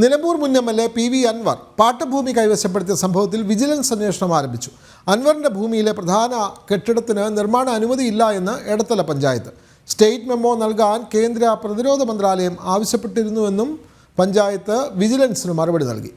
നിലമ്പൂർ മുൻ M L A P V Anvar പാട്ടഭൂമി കൈവശപ്പെടുത്തിയ സംഭവത്തിൽ വിജിലൻസ് അന്വേഷണം ആരംഭിച്ചു. അൻവറിന്റെ ഭൂമിയിലെ പ്രധാന കെട്ടിടത്തിന് നിർമ്മാണ അനുമതിയില്ല എന്ന് എടത്തല പഞ്ചായത്ത്. സ്റ്റേറ്റ് മെമ്മോ നൽകാൻ കേന്ദ്ര പ്രതിരോധ മന്ത്രാലയം ആവശ്യപ്പെട്ടിരുന്നുവെന്നും പഞ്ചായത്ത് വിജിലൻസിന് മറുപടി നൽകി.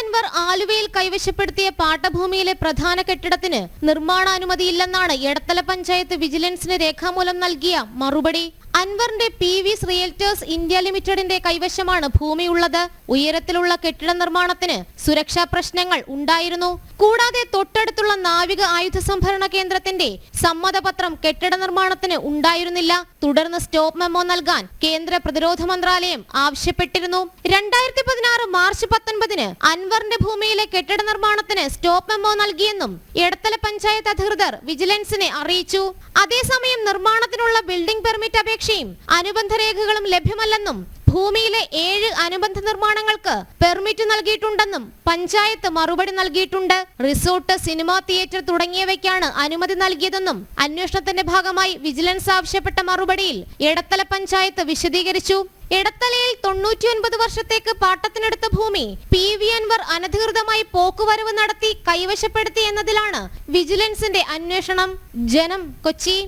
അൻവർ ആലുവയിൽ കൈവശപ്പെടുത്തിയ പാട്ടഭൂമിയിലെ പ്രധാന കെട്ടിടത്തിന് നിർമ്മാണാനുമതിയില്ലെന്നാണ് എടത്തല പഞ്ചായത്ത് വിജിലൻസിന് രേഖാമൂലം നൽകിയ മറുപടി. അൻവറിന്റെ പി വി റിയൽറ്റേഴ്സ് ഇന്ത്യ ലിമിറ്റഡിന്റെ കൈവശമാണ് ഭൂമിയുള്ളത്. ഉയരത്തിലുള്ള കെട്ടിട നിർമ്മാണത്തിന് സുരക്ഷാ പ്രശ്നങ്ങൾ ഉണ്ടായിരുന്നു. കൂടാതെ തൊട്ടടുത്തുള്ള നാവിക ആയുധ സംഭരണ കേന്ദ്രത്തിന്റെ സമ്മതപത്രം കെട്ടിട നിർമ്മാണത്തിന് ഉണ്ടായിരുന്നില്ല. തുടർന്ന് സ്റ്റോപ്പ് മെമ്മോ നൽകാൻ കേന്ദ്ര പ്രതിരോധ മന്ത്രാലയം ആവശ്യപ്പെട്ടിരുന്നു. രണ്ടായിരത്തി പതിനാറ് മാർച്ച് പത്തൊൻപതിന് അൻവറിന്റെ ഭൂമിയിലെ കെട്ടിട നിർമ്മാണത്തിന് സ്റ്റോപ്പ് മെമ്മോ നൽകിയെന്നും എടത്തല പഞ്ചായത്ത് അധികൃതർ വിജിലൻസിനെ അറിയിച്ചു. അതേസമയം നിർമ്മാണത്തിനുള്ള ബിൽഡിംഗ് പെർമിറ്റ് അപേക്ഷയും അനുബന്ധ രേഖകളും ലഭ്യമല്ലെന്നും ഭൂമിയിലെ ഏഴ് അനുബന്ധ നിർമ്മാണങ്ങൾക്ക് പെർമിറ്റ് നൽകിയിട്ടുണ്ടെന്നും പഞ്ചായത്ത് മറുപടി നൽകിയിട്ടുണ്ട്. റിസോർട്ട് സിനിമാ തിയേറ്റർ തുടങ്ങിയവയ്ക്കാണ് അനുമതി നൽകിയതെന്നും അന്വേഷണത്തിന്റെ ഭാഗമായി വിജിലൻസ് ആവശ്യപ്പെട്ട മറുപടിയിൽ എടത്തല പഞ്ചായത്ത് വിശദീകരിച്ചു. എടത്തലയിൽ തൊണ്ണൂറ്റിയൊൻപത് വർഷത്തേക്ക് പാട്ടത്തിനെടുത്ത ഭൂമി പി വി അൻവർ അനധികൃതമായി പോക്കുവരവ് നടത്തി കൈവശപ്പെടുത്തി എന്നതിലാണ് വിജിലൻസിന്റെ അന്വേഷണം. ജനം കൊച്ചി.